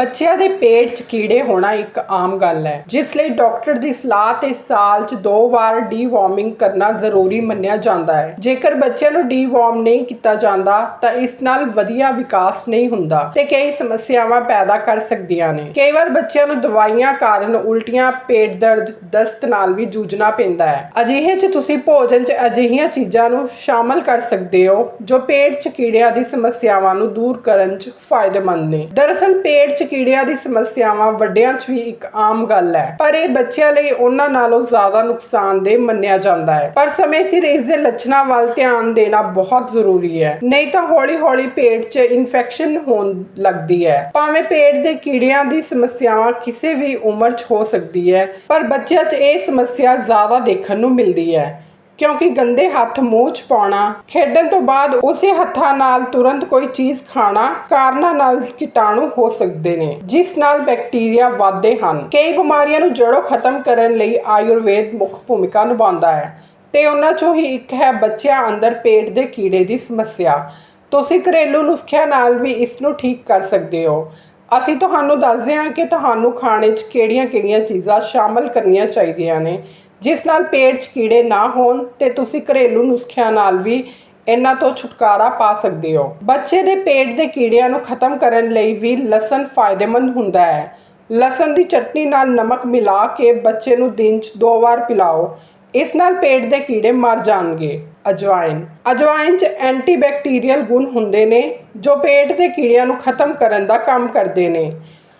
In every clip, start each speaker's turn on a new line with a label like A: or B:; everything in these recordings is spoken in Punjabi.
A: ਬੱਚਿਆਂ ਦੇ ਪੇਟ 'ਚ ਕੀੜੇ ਹੋਣਾ ਇੱਕ ਆਮ ਗੱਲ ਹੈ, ਜਿਸ ਲਈ ਡਾਕਟਰ ਦੀ ਸਲਾਹ ਤੇ ਸਾਲ 'ਚ ਦੋ ਵਾਰ ਡੀਵਾਰਮਿੰਗ ਕਰਨਾ ਜ਼ਰੂਰੀ ਮੰਨਿਆ ਜਾਂਦਾ ਹੈ। ਜੇਕਰ ਬੱਚਿਆਂ ਨੂੰ ਡੀਵਾਰਮ ਨਹੀਂ ਕੀਤਾ ਜਾਂਦਾ, ਤਾਂ ਇਸ ਨਾਲ ਵਧੀਆ ਵਿਕਾਸ ਨਹੀਂ ਹੁੰਦਾ ਤੇ ਕਈ ਸਮੱਸਿਆਵਾਂ ਪੈਦਾ ਕਰ ਸਕਦੀਆਂ ਨੇ। ਕਈ ਵਾਰ ਬੱਚਿਆਂ ਨੂੰ ਦਵਾਈਆਂ ਕਾਰਨ ਉਲਟੀਆਂ ਪੇਟ ਦਰਦ, ਦਸਤ ਨਾਲ ਵੀ ਜੂਝਣਾ ਪੈਂਦਾ ਹੈ। ਅਜਿਹੇ 'ਚ ਤੁਸੀਂ ਭੋਜਨ 'ਚ ਅਜਿਹੀਆਂ ਚੀਜ਼ਾਂ ਨੂੰ ਸ਼ਾਮਲ ਕਰ ਸਕਦੇ ਹੋ, ਜੋ ਪੇਟ 'ਚ ਕੀੜਿਆਂ ਦੀ ਸਮੱਸਿਆਵਾਂ ਨੂੰ ਦੂਰ ਕਰਨ 'ਚ ਫਾਇਦੇਮੰਦ ਨੇ। ਦਰਅਸਲ, ਪੇਟ 'ਚ ਕੀੜਿਆਂ ਦੀ ਸਮੱਸਿਆਵਾਂ ਵੱਡਿਆਂ 'ਚ ਵੀ ਇੱਕ ਆਮ ਗੱਲ ਹੈ। ਪਰ ਇਹ ਬੱਚਿਆਂ ਲਈ ਉਹਨਾਂ ਨਾਲੋਂ ਜ਼ਿਆਦਾ ਨੁਕਸਾਨਦੇਹ ਮੰਨਿਆ ਜਾਂਦਾ ਹੈ। ਪਰ ਸਮੇਂ ਸਿਰ ਇਸ ਦੇ ਲੱਛਣਾਂ ਵੱਲ ਧਿਆਨ ਦੇਣਾ ਬਹੁਤ ਜ਼ਰੂਰੀ ਹੈ। ਨਹੀਂ ਤਾਂ ਹੌਲੀ-ਹੌਲੀ ਪੇਟ 'ਚ ਇਨਫੈਕਸ਼ਨ ਹੋਣ ਲੱਗਦੀ ਹੈ। ਭਾਵੇਂ ਪੇਟ ਦੇ ਕੀੜਿਆਂ ਦੀ ਸਮੱਸਿਆਵਾਂ ਕਿਸੇ ਵੀ ਉਮਰ 'ਚ ਹੋ ਸਕਦੀ ਹੈ, ਪਰ ਬੱਚਿਆਂ 'ਚ ਇਹ ਸਮੱਸਿਆ ਜ਼ਿਆਦਾ ਦੇਖਣ ਨੂੰ ਮਿਲਦੀ ਹੈ। ਕਿਉਂਕਿ ਗੰਦੇ ਹੱਥ ਮੂੰਹ 'ਚ ਪਾਉਣਾ, ਖੇਡਣ ਤੋਂ ਬਾਅਦ ਉਸੇ ਹੱਥਾਂ ਨਾਲ ਤੁਰੰਤ ਕੋਈ ਚੀਜ਼ ਖਾਣਾ ਕਾਰਨਾਂ ਨਾਲ ਕੀਟਾਣੂ ਹੋ ਸਕਦੇ ਨੇ, ਜਿਸ ਨਾਲ ਬੈਕਟੀਰੀਆ ਵੱਧਦੇ ਹਨ। ਕਈ ਬਿਮਾਰੀਆਂ ਨੂੰ ਜੜੋਂ ਖਤਮ ਕਰਨ ਲਈ ਆਯੁਰਵੇਦ ਮੁੱਖ ਭੂਮਿਕਾ ਨਿਭਾਉਂਦਾ ਹੈ ਤੇ ਉਹਨਾਂ 'ਚੋਂ ਹੀ ਇੱਕ ਹੈ ਬੱਚਿਆਂ ਅੰਦਰ ਪੇਟ ਦੇ ਕੀੜੇ ਦੀ ਸਮੱਸਿਆ। ਤੁਸੀਂ ਘਰੇਲੂ ਨੁਸਖਿਆਂ ਨਾਲ ਵੀ ਇਸ ਨੂੰ ਠੀਕ ਕਰ ਸਕਦੇ ਹੋ। ਅਸੀਂ ਤੁਹਾਨੂੰ ਦੱਸਦੇ ਹਾਂ ਕਿ ਤੁਹਾਨੂੰ ਖਾਣੇ 'ਚ ਕਿਹੜੀਆਂ-ਕਿਹੜੀਆਂ ਚੀਜ਼ਾਂ ਸ਼ਾਮਲ ਕਰਨੀਆਂ ਚਾਹੀਦੀਆਂ ਨੇ ਜਿਸ ਨਾਲ ਪੇਟ 'ਚ ਕੀੜੇ ਨਾ ਹੋਣ ਤੇ ਤੁਸੀਂ ਘਰੇਲੂ ਨੁਸਖਿਆਂ ਨਾਲ ਵੀ ਇਹਨਾਂ ਤੋਂ ਛੁਟਕਾਰਾ ਪਾ ਸਕਦੇ ਹੋ। ਬੱਚੇ ਦੇ ਪੇਟ ਦੇ ਕੀੜਿਆਂ ਨੂੰ ਖਤਮ ਕਰਨ ਲਈ ਵੀ ਲਸਣ ਫਾਇਦੇਮੰਦ ਹੁੰਦਾ ਹੈ। ਲਸਣ ਦੀ ਚਟਨੀ ਨਾਲ ਨਮਕ ਮਿਲਾ ਕੇ ਬੱਚੇ ਨੂੰ ਦਿਨ 'ਚ ਦੋ ਵਾਰ ਪਿਲਾਓ। ਇਸ ਨਾਲ ਪੇਟ ਦੇ ਕੀੜੇ ਮਰ ਜਾਣਗੇ। ਅਜਵਾਇਨ ਅਜਵਾਇਨ 'ਚ ਐਂਟੀਬੈਕਟੀਰੀਅਲ ਗੁਣ ਹੁੰਦੇ ਨੇ, ਜੋ ਪੇਟ ਦੇ ਕੀੜਿਆਂ ਨੂੰ ਖਤਮ ਕਰਨ ਦਾ ਕੰਮ ਕਰਦੇ ਨੇ।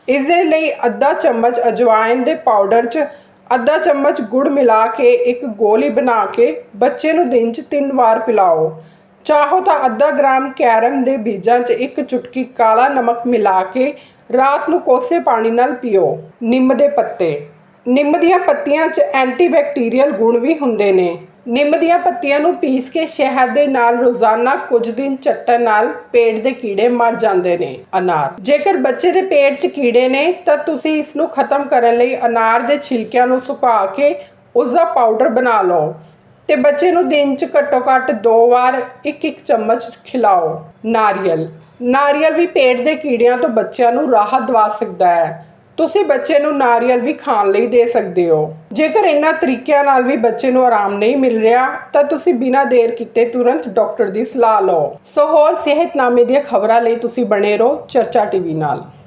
A: ਇਸ ਦੇ ਲਈ ਅੱਧਾ ਚਮਚ ਅਜਵਾਇਨ ਦੇ ਪਾਊਡਰ 'ਚ ਅੱਧਾ ਚਮਚ ਗੁੜ ਮਿਲਾ ਕੇ ਇੱਕ ਗੋਲੀ ਬਣਾ ਕੇ ਬੱਚੇ ਨੂੰ ਦਿਨ 'ਚ ਤਿੰਨ ਵਾਰ ਪਿਲਾਓ। ਚਾਹੋ ਤਾਂ ਅੱਧਾ ਗ੍ਰਾਮ ਕੈਰਮ ਦੇ ਬੀਜਾਂ 'ਚ ਇੱਕ ਚੁਟਕੀ ਕਾਲਾ ਨਮਕ ਮਿਲਾ ਕੇ ਰਾਤ ਨੂੰ ਕੋਸੇ ਪਾਣੀ ਨਾਲ ਪੀਓ। ਨਿੰਮ ਦੇ ਪੱਤੇ। ਨਿੰਮ ਦੀਆਂ ਪੱਤੀਆਂ 'ਚ ਐਂਟੀਬੈਕਟੀਰੀਅਲ ਗੁਣ ਵੀ ਹੁੰਦੇ ਨੇ। ਨਿੰਮ ਦੀਆਂ ਪੱਤੀਆਂ ਨੂੰ ਪੀਸ ਕੇ ਸ਼ਹਿਦ ਦੇ ਨਾਲ ਰੋਜ਼ਾਨਾ ਕੁਝ ਦਿਨ ਚੱਟਣ ਨਾਲ ਪੇਟ ਦੇ ਕੀੜੇ ਮਰ ਜਾਂਦੇ ਨੇ, ਅਨਾਰ। ਜੇਕਰ ਬੱਚੇ ਦੇ ਪੇਟ 'ਚ ਕੀੜੇ ਨੇ, ਤਾਂ ਤੁਸੀਂ ਇਸ ਨੂੰ ਖਤਮ ਕਰਨ ਲਈ ਅਨਾਰ ਦੇ ਛਿਲਕਿਆਂ ਨੂੰ ਸੁਕਾ ਕੇ ਉਸ ਦਾ ਪਾਊਡਰ ਬਣਾ ਲਓ ਤੇ ਬੱਚੇ ਨੂੰ ਦਿਨ 'ਚ ਘੱਟੋ ਘੱਟ ਦੋ ਵਾਰ ਇੱਕ ਇੱਕ ਚਮਚ ਖਿਲਾਓ। ਨਾਰੀਅਲ। ਨਾਰੀਅਲ ਵੀ ਪੇਟ ਦੇ ਕੀੜਿਆਂ ਤੋਂ ਬੱਚਿਆਂ ਨੂੰ ਰਾਹਤ ਦਵਾ ਸਕਦਾ ਹੈ। ਤੁਸੀਂ ਬੱਚੇ ਨੂੰ ਨਾਰੀਅਲ ਵੀ ਖਾਣ ਲਈ ਦੇ ਸਕਦੇ ਹੋ। ਜੇਕਰ ਇਹਨਾਂ ਤਰੀਕਿਆਂ ਨਾਲ ਵੀ ਬੱਚੇ ਨੂੰ ਆਰਾਮ ਨਹੀਂ ਮਿਲ ਰਿਹਾ, ਤਾਂ ਤੁਸੀਂ ਬਿਨਾਂ ਦੇਰ ਕੀਤੇ ਤੁਰੰਤ ਡਾਕਟਰ ਦੀ ਸਲਾਹ ਲਓ। ਸੋ ਹੋਰ ਸਿਹਤਨਾਮੇ ਦੀਆਂ ਖਬਰਾਂ ਲਈ ਤੁਸੀਂ ਬਣੇ ਰਹੋ ਚਰਚਾ ਟੀਵੀ ਨਾਲ।